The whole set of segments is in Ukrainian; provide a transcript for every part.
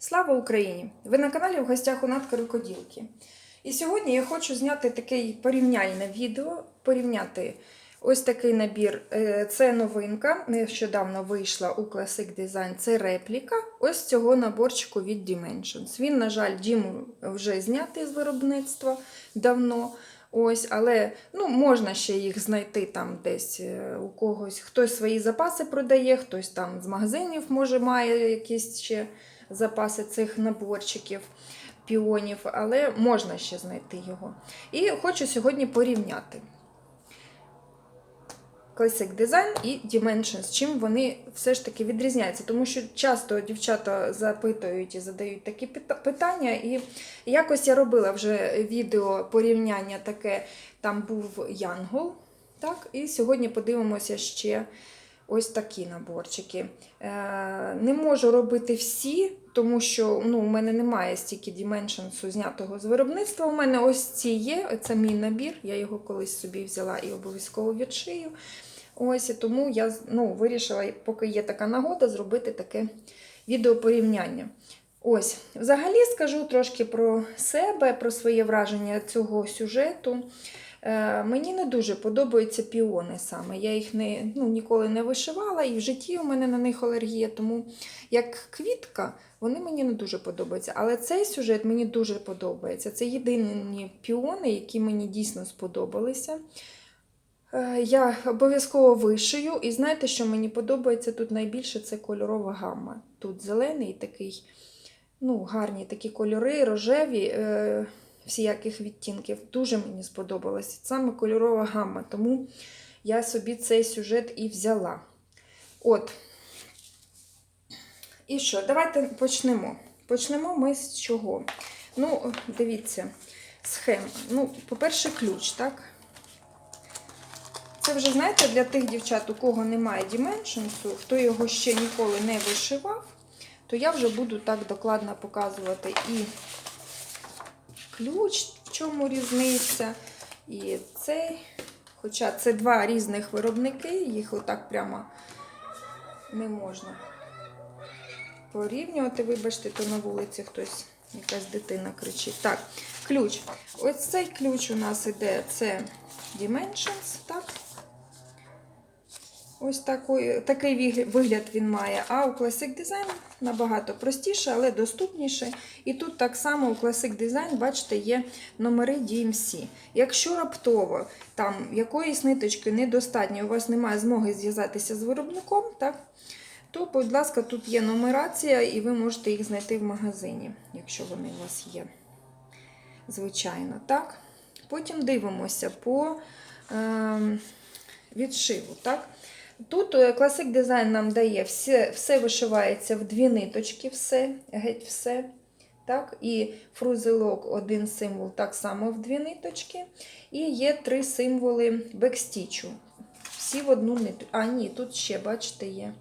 Слава Україні! Ви на каналі в гостях у Рукоділки. І сьогодні я хочу зняти таке порівняльне відео, порівняти ось такий набір. Е, Це новинка, нещодавно вийшла у Classic Design. Це репліка ось цього наборчику від Dimensions. Він, на жаль, Діму вже знятий з виробництва давно. Ось, але ну, можна ще їх знайти там десь е, у когось. Хтось свої запаси продає, хтось там з магазинів може має якісь ще запаси цих наборчиків, піонів, але можна ще знайти його. І хочу сьогодні порівняти Classic Design і Dimensions, чим вони все ж таки відрізняються. Тому що часто дівчата запитують і задають такі питання. І якось я робила вже відео порівняння таке, там був Янгол. Так, і сьогодні подивимося ще ось такі наборчики. Е, не можу робити всі, тому що ну, у мене немає стільки Dimensions знятого з виробництва. У мене ось ці є. Це мій набір. Я його колись собі взяла і обов'язково відшию. Ось і тому я ну, вирішила, поки є така нагода, зробити таке відео порівняння. Ось, взагалі скажу трошки про себе, про своє враження цього сюжету. Е, мені не дуже подобаються піони саме. Я їх не, ну, ніколи не вишивала, і в житті у мене на них алергія, тому як квітка, вони мені не дуже подобаються. Але цей сюжет мені дуже подобається. Це єдині піони, які мені дійсно сподобалися. Е, Я обов'язково вишию, і знаєте, що мені подобається тут найбільше це кольорова гамма. Тут зелений такий, ну, гарні такі кольори, рожеві, е, всіяких відтінків. Дуже мені сподобалася саме кольорова гамма, тому я собі цей сюжет і взяла. От. І що, давайте почнемо. Почнемо ми з чого? Ну, дивіться, схема. Ну, по-перше, ключ, так? Це вже, знаєте, для тих дівчат, у кого немає Dimensions, хто його ще ніколи не вишивав, то я вже буду так докладно показувати і ключ, в чому різниця, і цей. Хоча це два різних виробники, їх отак прямо не можна порівнювати. Вибачте, то на вулиці хтось, якась дитина кричить. Так, ключ. Ось цей ключ у нас іде, це Dimensions, так? Ось такий, такий вигляд- він має. А у Classic Design набагато простіше, але доступніше. І тут так само у Classic Design, бачите, є номери DMC. Якщо раптово там якоїсь ниточки недостатньо, у вас немає змоги зв'язатися з виробником, так? то, будь ласка, тут є нумерація, і ви можете їх знайти в магазині, якщо вони у вас є. Звичайно, так. Потім дивимося по е, відшиву. так. Тут е, Classic Design нам дає все, все вишивається в дві ниточки, все, геть все. Так? І фрузелок один символ так само в дві ниточки. І є три символи бекстічу. Всі в одну ниточку. А, ні, тут ще, бачите, є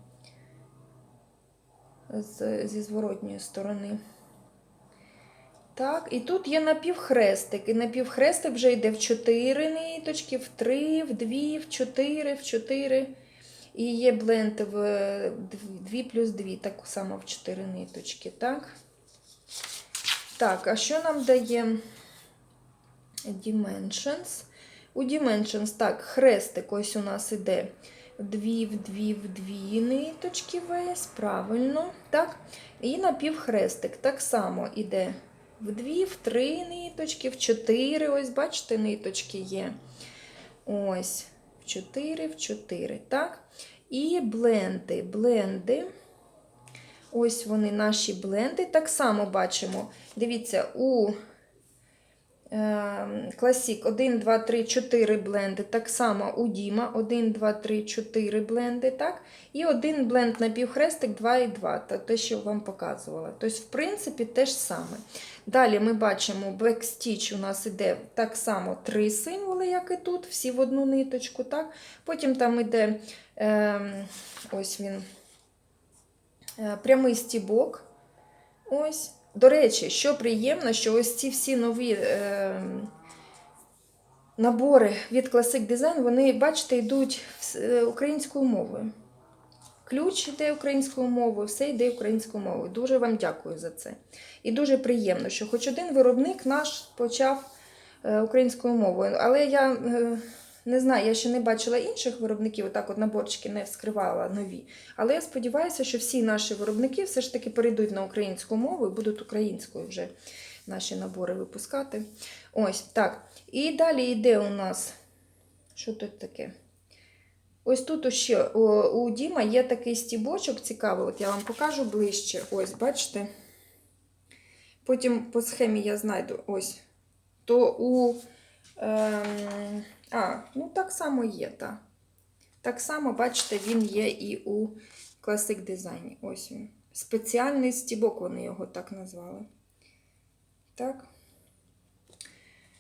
з, зі зворотньої сторони. Так, і тут є напівхрестик. І напівхрестик вже йде в 4 ниточки, в 3, в 2, в 4, в 4. І є бленд в 2 плюс 2, так само в 4 ниточки. Так, так а що нам дає Dimensions? У Dimensions, так, хрестик ось у нас іде дві, в дві, в дві ниточки весь, правильно. так. І напівхрестик так само іде в дві, в три ниточки, в чотири. Ось, бачите, ниточки є. Ось, в чотири, в 4, так. І бленди. Бленди. Ось вони наші бленди. Так само бачимо. Дивіться, у Класік 1, 2, 3, 4 бленди. Так само у Діма 1, 2, 3, 4 бленди. так? І один бленд на півхрестик 2 і 2, та те, що вам показувала. Тобто, в принципі, те ж саме. Далі ми бачимо, бекстіч у нас іде так само три символи, як і тут, всі в одну ниточку. так? Потім там іде е, ось він, е, прямий стібок. Ось. До речі, що приємно, що ось ці всі нові е, набори від Classic Design, вони, бачите, йдуть е, українською мовою. ключ йде українською мовою, все йде українською мовою. Дуже вам дякую за це. І дуже приємно, що хоч один виробник наш почав е, українською мовою. Але я е, не знаю, я ще не бачила інших виробників, отак от наборчики не вскривала нові. Але я сподіваюся, що всі наші виробники все ж таки перейдуть на українську мову і будуть українською вже наші набори випускати. Ось так. І далі йде у нас. Що тут таке? Ось тут ще у Діма є такий стібочок цікавий, от я вам покажу ближче. Ось, бачите? Потім по схемі я знайду ось. То у. Ем, а, ну так само є, так. Так само, бачите, він є і у Classic Design. Ось він. Спеціальний стібок, вони його так назвали. Так.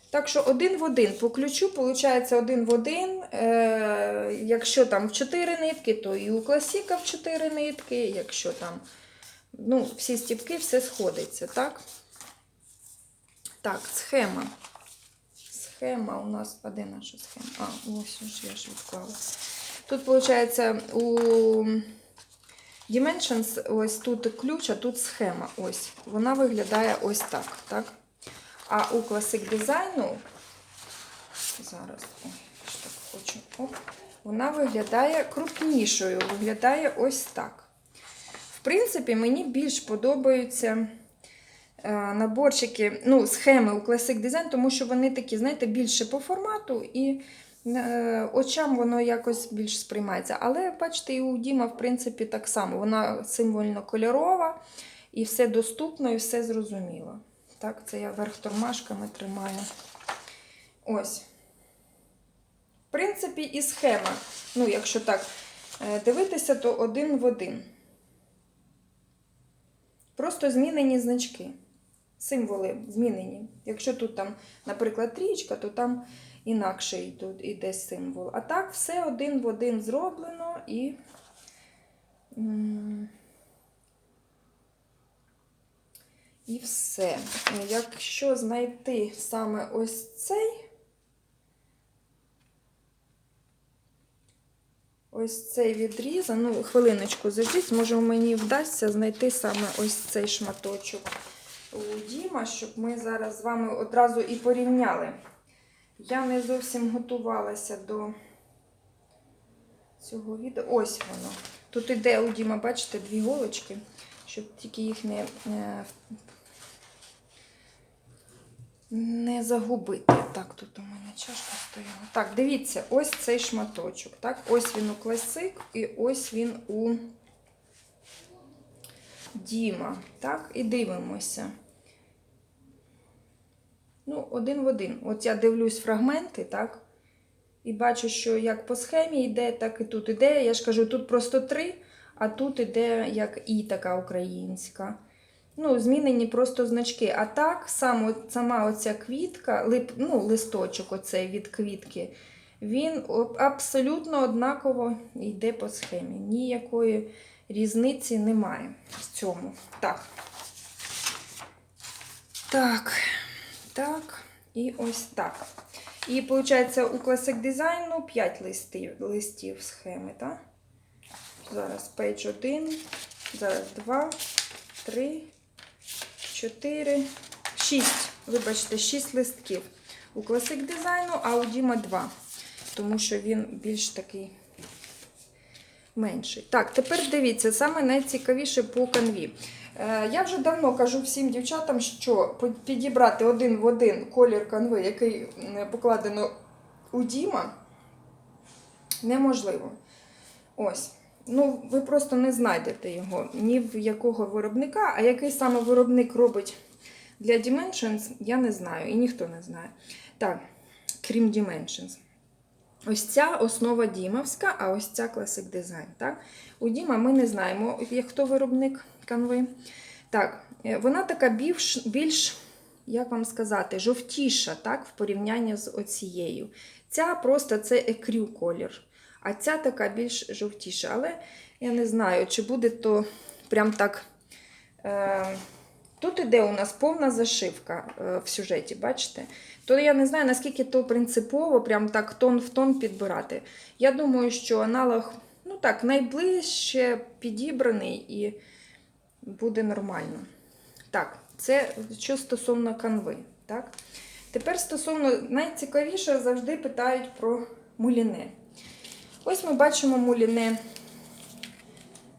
Так що один в один. По ключу, виходить, один в один. Е, якщо там в 4 нитки, то і у класіка в 4 нитки. Якщо там ну, всі стібки, все сходиться, так? Так, схема. Схема у нас, а де наша схема? А, ось ж я ж відклала. Тут, виходить, у Dimensions ось тут ключ, а тут схема. Ось. Вона виглядає ось так. так? А у Classic Design, зараз, ой, так хочу, оп, вона виглядає крупнішою, виглядає ось так. В принципі, мені більш подобаються е, наборчики, ну, схеми у Classic Design, тому що вони такі, знаєте, більше по формату і е, очам воно якось більш сприймається. Але, бачите, і у Діма, в принципі, так само. Вона символьно кольорова, і все доступно, і все зрозуміло. Так, це я верх тормашками тримаю. Ось. В принципі, і схема. Ну, якщо так е, дивитися, то один в один. Просто змінені значки. Символи змінені. Якщо тут, там, наприклад, трічка, то там інакше йде, йде символ. А так, все один в один зроблено і. І все. Якщо знайти саме ось цей, ось цей відріз, ну, хвилиночку заждіть, може мені вдасться знайти саме ось цей шматочок у Діма, щоб ми зараз з вами одразу і порівняли. Я не зовсім готувалася до цього відео. Ось воно. Тут іде у Діма, бачите, дві голочки, щоб тільки їх не, е, не загубити. Так, тут у мене чашка стояла. Так, дивіться, ось цей шматочок. Так? Ось він у класик і ось він у Діма. Так, і дивимося. Ну, один в один. От я дивлюсь фрагменти, так? І бачу, що як по схемі йде, так і тут іде. Я ж кажу, тут просто три, а тут іде як і така українська. Ну, змінені просто значки. А так, сам, сама оця квітка, лип, ну, листочок оцей від квітки, він абсолютно однаково йде по схемі. Ніякої різниці немає в цьому. Так. Так. Так. І ось так. І виходить, у Classic Design 5 листів, листів схеми, так? Зараз page 1, зараз 2, 3, 4, 6. Вибачте, 6 листків. У Classic Design, а у Діма 2. Тому що він більш такий менший. Так, тепер дивіться, саме найцікавіше по канві. Е, Я вже давно кажу всім дівчатам, що підібрати один в один колір канви, який покладено у Діма, неможливо. Ось. Ну, ви просто не знайдете його ні в якого виробника, а який саме виробник робить для Dimensions, я не знаю, і ніхто не знає. Так, крім Dimensions. Ось ця основа Дімовська, а ось ця Classic Design. Так? У Діма ми не знаємо, хто виробник канви. Так, е, вона така більш, більш, як вам сказати, жовтіша, так, в порівнянні з оцією. Ця просто це екрю колір, а ця така більш жовтіша. Але я не знаю, чи буде то прям так. Е, Тут іде у нас повна зашивка е, в сюжеті, бачите? То я не знаю, наскільки то принципово, прям так тон в тон підбирати. Я думаю, що аналог, ну так, найближче підібраний і буде нормально. Так, це що стосовно канви. Так? Тепер стосовно найцікавіше завжди питають про муліне. Ось ми бачимо муліне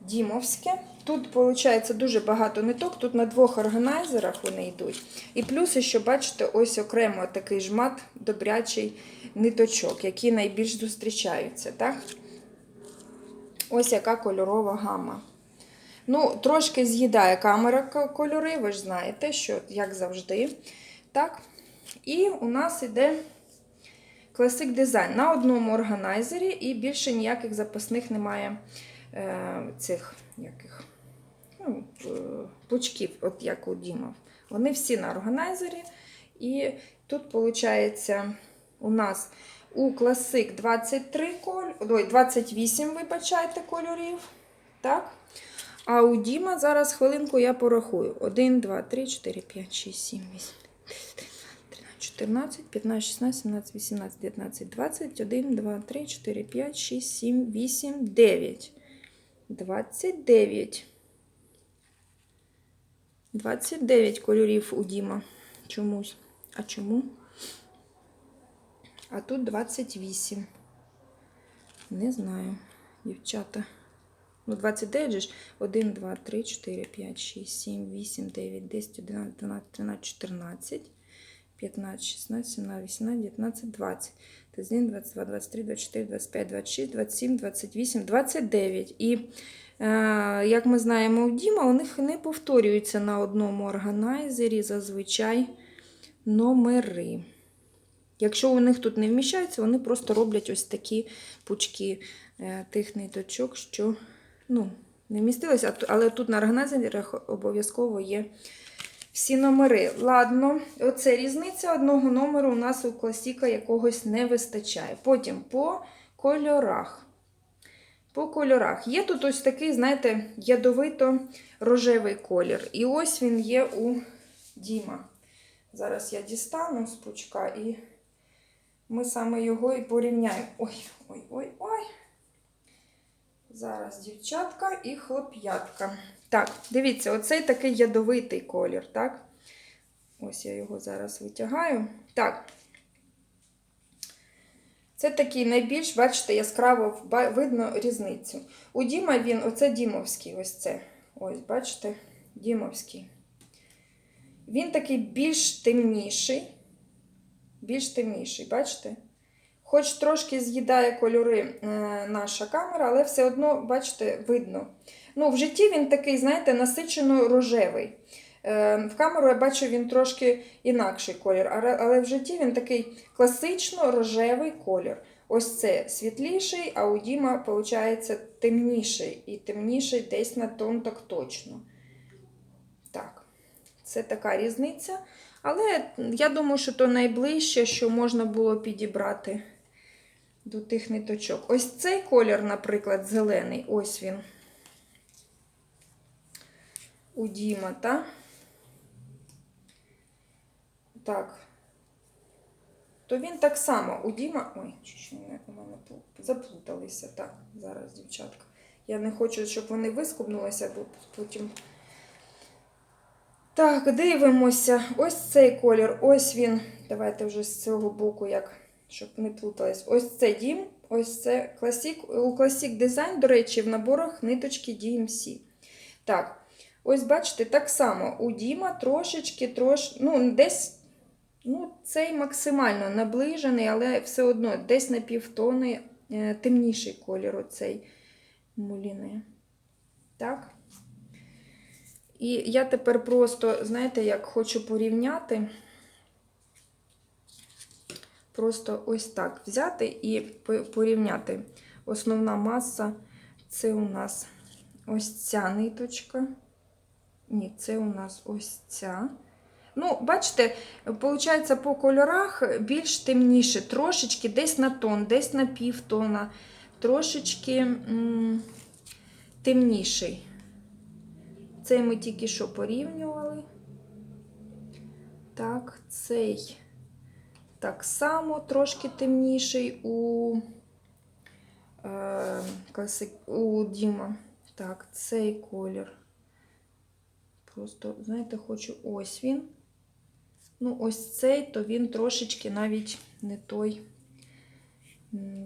Дімовське. Тут, виходить, дуже багато ниток. Тут на двох органайзерах вони йдуть. І плюс, що бачите, ось окремо такий жмат добрячий ниточок, які найбільш зустрічаються. Так? Ось яка кольорова гама. Ну, трошки з'їдає камера кольори, ви ж знаєте, що як завжди. Так? І у нас іде Classic Design на одному органайзері, і більше ніяких запасних немає цих яких, ну, е, пучків, от як у Дімов. Вони всі на органайзері. І тут, виходить, у нас у Classic 23 коль... Ой, 28, вибачайте, кольорів. Так? А у Діма зараз хвилинку я порахую. 1, 2, 3, 4, 5, 6, 7, 8, 13, 14, 15, 16, 17, 18, 19, 20, 1, 2, 3, 4, 5, 6, 7, 8, 9. 29. 29 кольорів у Діма. Чомусь. А чому? А тут 28. Не знаю, дівчата. Ну, 29 же ж. 1, 2, 3, 4, 5, 6, 7, 8, 9, 10, 11, 12, 13, 14, 15, 16, 17, 18, 19, 20. 21, 22, 23, 24, 25, 26, 27, 28, 29. І, е, як ми знаємо, у Діма у них не повторюються на одному органайзері зазвичай номери. Якщо у них тут не вміщаються, вони просто роблять ось такі пучки е, тих ниточок, що ну, не вмістилися, але тут на органайзерах обов'язково є всі номери. Ладно, оце різниця одного номеру у нас у класіка якогось не вистачає. Потім по кольорах. По кольорах. Є тут ось такий, знаєте, ядовито-рожевий колір. І ось він є у Діма. Зараз я дістану з пучка і ми саме його і порівняємо. Ой, ой, ой, ой. Зараз дівчатка і хлоп'ятка. Так, дивіться, оцей такий ядовитий колір, так? Ось я його зараз витягаю. Так. Це такий найбільш, бачите, яскраво видно різницю. У Діма він, оце Дімовський, ось це. Ось, бачите, Дімовський. Він такий більш темніший. Більш темніший, бачите? Хоч трошки з'їдає кольори е, наша камера, але все одно, бачите, видно. Ну, в житті він такий, знаєте, насичено рожевий. Е, в камеру я бачу, він трошки інакший колір, але, в житті він такий класично рожевий колір. Ось це світліший, а у Діма, виходить, темніший. І темніший десь на тон так точно. Так, це така різниця. Але я думаю, що то найближче, що можна було підібрати до тих ниточок. Ось цей колір, наприклад, зелений, ось він. У Діма, та? Так. То він так само у Діма. Ой, що у мене пл- заплуталися. Так, зараз, дівчатка. Я не хочу, щоб вони вискубнулися, бо потім. Так, дивимося. Ось цей колір. Ось він. Давайте вже з цього боку, як, щоб не плутались. Ось це дім, ось це класік. У Classic Design, до речі, в наборах ниточки DMC. Так, ось бачите, так само у Діма трошечки, трош... ну, десь, ну, цей максимально наближений, але все одно десь на півтони е, темніший колір оцей муліни. Так. І я тепер просто, знаєте, як хочу порівняти. Просто ось так взяти і порівняти. Основна маса це у нас ось ця ниточка. Ні, це у нас ось ця. Ну, бачите, виходить, по кольорах більш темніше, трошечки десь на тон, десь на півтона, трошечки темніший. Цей ми тільки що порівнювали. Так, цей так само трошки темніший у, е, класик, у Діма. Так, цей колір. Просто, знаєте, хочу ось він. Ну, ось цей, то він трошечки навіть не той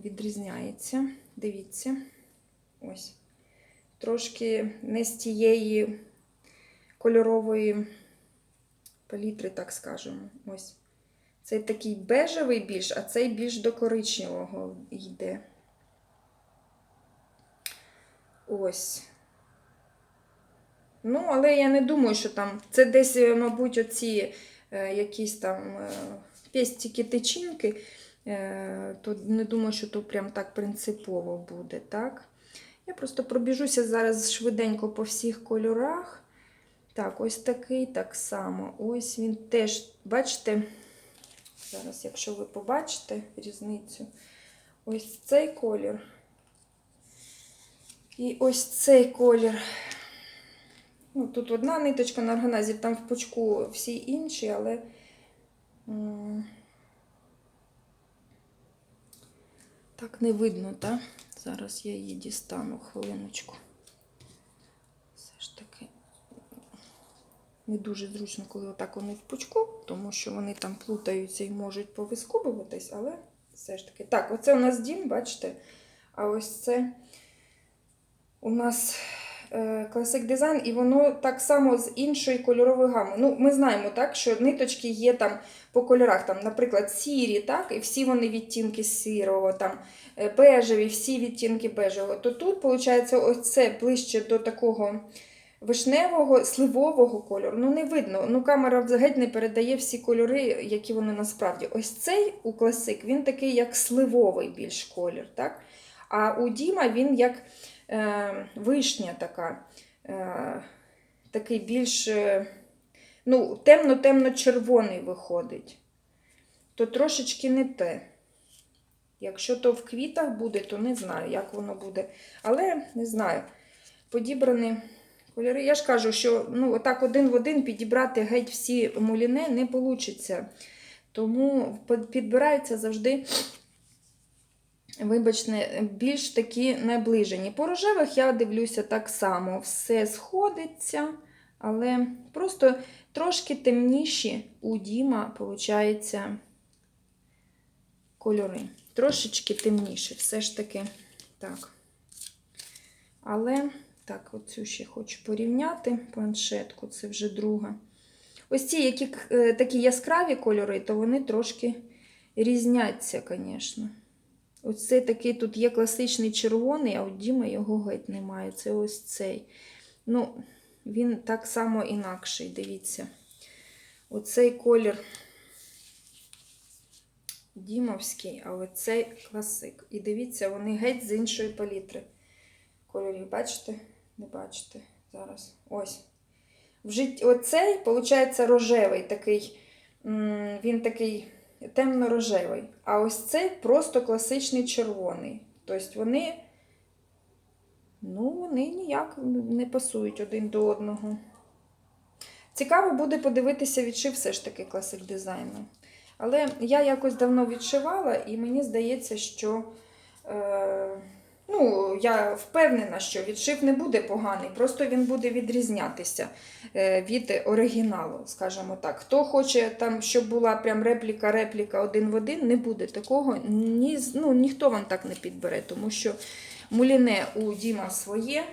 відрізняється. Дивіться. Ось. Трошки не з тієї кольорової палітри, так скажемо. Ось. Цей такий бежевий більш, а цей більш до коричневого йде. Ось. Ну, але я не думаю, що там. Це десь, е, мабуть, оці е, якісь там е, пестики тичинки. Е, то не думаю, що то прям так принципово буде, так? Я просто пробіжуся зараз швиденько по всіх кольорах. Так, ось такий так само. Ось він теж, бачите, зараз, якщо ви побачите різницю, ось цей колір. І ось цей колір. Ну, тут одна ниточка на органазі, там в пучку всі інші, але. Так не видно, так? Зараз я її дістану хвилиночку. Все ж таки не дуже зручно, коли отак вони в пучку, тому що вони там плутаються і можуть повискубуватись, але все ж таки. Так, оце у нас дім, бачите? А ось це у нас е, Classic Design, і воно так само з іншої кольорової гами. Ну, ми знаємо, так, що ниточки є там по кольорах, там, наприклад, сірі, так, і всі вони відтінки сірого, там, е, бежеві, всі відтінки бежевого. То тут, виходить, ось це ближче до такого вишневого, сливового кольору. Ну, не видно. Ну, камера взагалі не передає всі кольори, які вони насправді. Ось цей у класик, він такий, як сливовий більш колір. так? А у Діма він як е, вишня така, е, такий більш е, ну, темно-темно-червоний виходить. То трошечки не те. Якщо то в квітах буде, то не знаю, як воно буде. Але не знаю. Подібрані кольори. Я ж кажу, що ну, отак один в один підібрати геть всі муліне не вийде. Тому підбираються завжди вибачте, більш такі наближені. По рожевих я дивлюся так само, все сходиться, але просто трошки темніші у Діма, виходить, кольори. Трошечки темніші, все ж таки так. Але, так, оцю ще хочу порівняти планшетку, це вже друга. Ось ці, які е, такі яскраві кольори, то вони трошки різняться, звісно. Ось цей такий тут є класичний червоний, а у Діми його геть немає. Це ось цей. Ну, він так само інакший, дивіться. Оцей колір Дімовський, а оцей класик. І дивіться, вони геть з іншої палітри. Кольорів, бачите? Не бачите зараз. Ось. В житті оцей, виходить, рожевий такий. Він такий темно-рожевий. А ось цей просто класичний червоний. Тобто вони, ну, вони ніяк не пасують один до одного. Цікаво буде подивитися відшив все ж таки класик дизайну. Але я якось давно відшивала, і мені здається, що. Е, Ну, я впевнена, що відшив не буде поганий, просто він буде відрізнятися е, від оригіналу, скажімо так. Хто хоче, там, щоб була прям репліка-репліка один в один, не буде такого. Ні, ну, ніхто вам так не підбере, тому що муліне у Діма своє.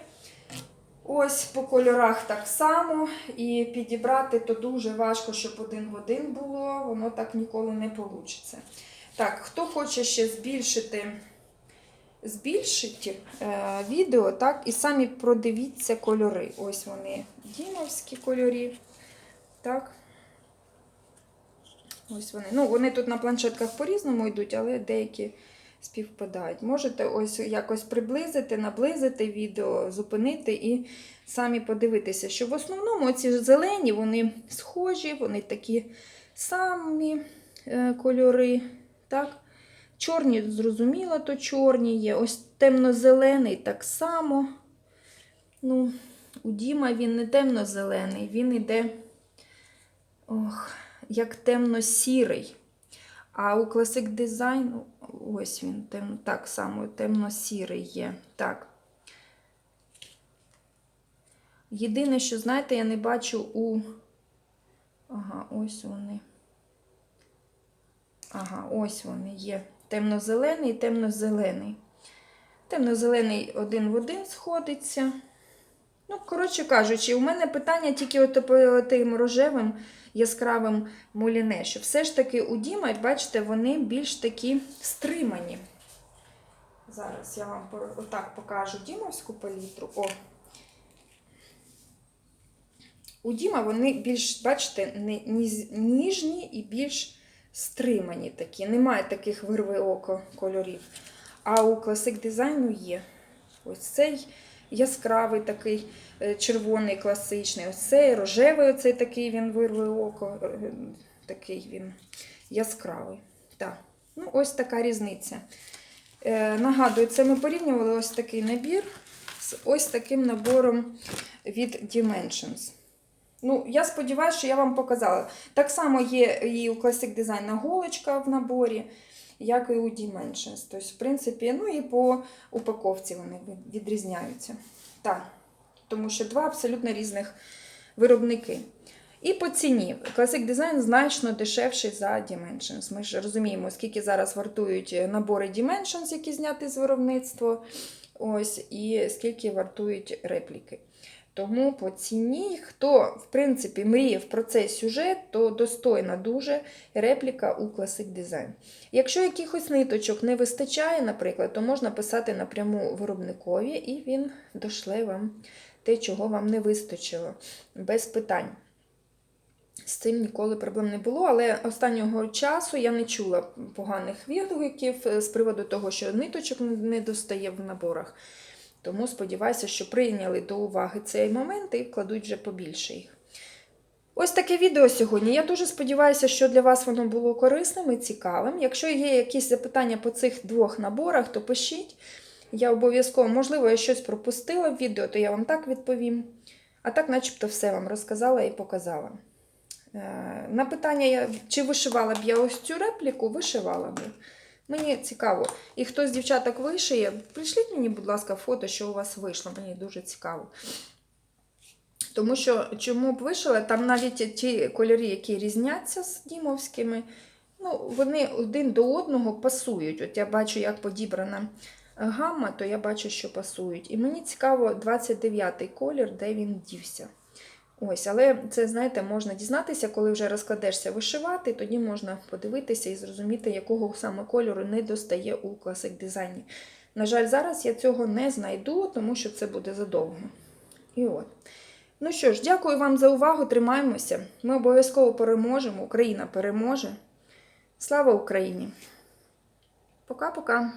Ось по кольорах так само. І підібрати то дуже важко, щоб один в один було, воно так ніколи не вийде. Так, хто хоче ще збільшити збільшить е, відео, так, і самі продивіться кольори. Ось вони дімовські кольори. Так. Ось вони. Ну, вони тут на планшетках по-різному йдуть, але деякі співпадають. Можете ось якось приблизити, наблизити відео, зупинити і самі подивитися, що в основному ці зелені, вони схожі, вони такі самі е, кольори. так. Чорні, зрозуміло, то чорні є. Ось темно-зелений так само. Ну, У Діма він не темно-зелений, він іде ох, як темно-сірий. А у Classic Design, ось він, темно, так само, темно-сірий є. Так. Єдине, що, знаєте, я не бачу у. Ага, ось вони. Ага, ось вони є. Темно-зелений темно-зелений. Темно-зелений один в один сходиться. Ну, коротше кажучи, у мене питання тільки от тим рожевим яскравим муліне, що все ж таки у Діма, бачите, вони більш такі стримані. Зараз я вам отак покажу дімовську палітру. О. У Діма вони більш, бачите, ніжні і більш стримані такі. Немає таких вирви око кольорів. А у Classic дизайну є. Ось цей яскравий такий е, червоний класичний. Ось цей рожевий, оцей такий він вирве око. е, Такий він яскравий. Так. Ну, ось така різниця. Е, нагадую, це ми порівнювали ось такий набір з ось таким набором від Dimensions. Ну, я сподіваюся, що я вам показала. Так само є і у Classic Design голочка в наборі, як і у Dimensions. Тобто, в принципі, ну і по упаковці вони відрізняються. Так, тому що два абсолютно різних виробники. І по ціні. Classic Design значно дешевший за Dimensions. Ми ж розуміємо, скільки зараз вартують набори Dimensions, які зняті з виробництва, ось, і скільки вартують репліки. Тому по ціні, хто, в принципі, мріяв про цей сюжет, то достойна дуже репліка у Classic Design. Якщо якихось ниточок не вистачає, наприклад, то можна писати напряму виробникові, і він дошле вам те, чого вам не вистачило, без питань. З цим ніколи проблем не було, але останнього часу я не чула поганих відгуків е, з приводу того, що ниточок не достає в наборах. Тому сподіваюся, що прийняли до уваги цей момент і вкладуть вже побільше їх. Ось таке відео сьогодні. Я дуже сподіваюся, що для вас воно було корисним і цікавим. Якщо є якісь запитання по цих двох наборах, то пишіть. Я обов'язково, можливо, я щось пропустила в відео, то я вам так відповім. А так, начебто, все вам розказала і показала. Е, На питання, чи вишивала б я ось цю репліку, вишивала б. Мені цікаво. І хто з дівчаток вишиє, прийшліть мені, будь ласка, фото, що у вас вийшло. Мені дуже цікаво. Тому що чому б вишила, там навіть ті кольори, які різняться з дімовськими, ну, вони один до одного пасують. От я бачу, як подібрана гамма, то я бачу, що пасують. І мені цікаво 29-й колір, де він дівся. Ось, але це, знаєте, можна дізнатися, коли вже розкладешся вишивати, тоді можна подивитися і зрозуміти, якого саме кольору не достає у класик дизайні. На жаль, зараз я цього не знайду, тому що це буде задовго. І от. Ну що ж, дякую вам за увагу. Тримаємося. Ми обов'язково переможемо. Україна переможе. Слава Україні! Пока-пока!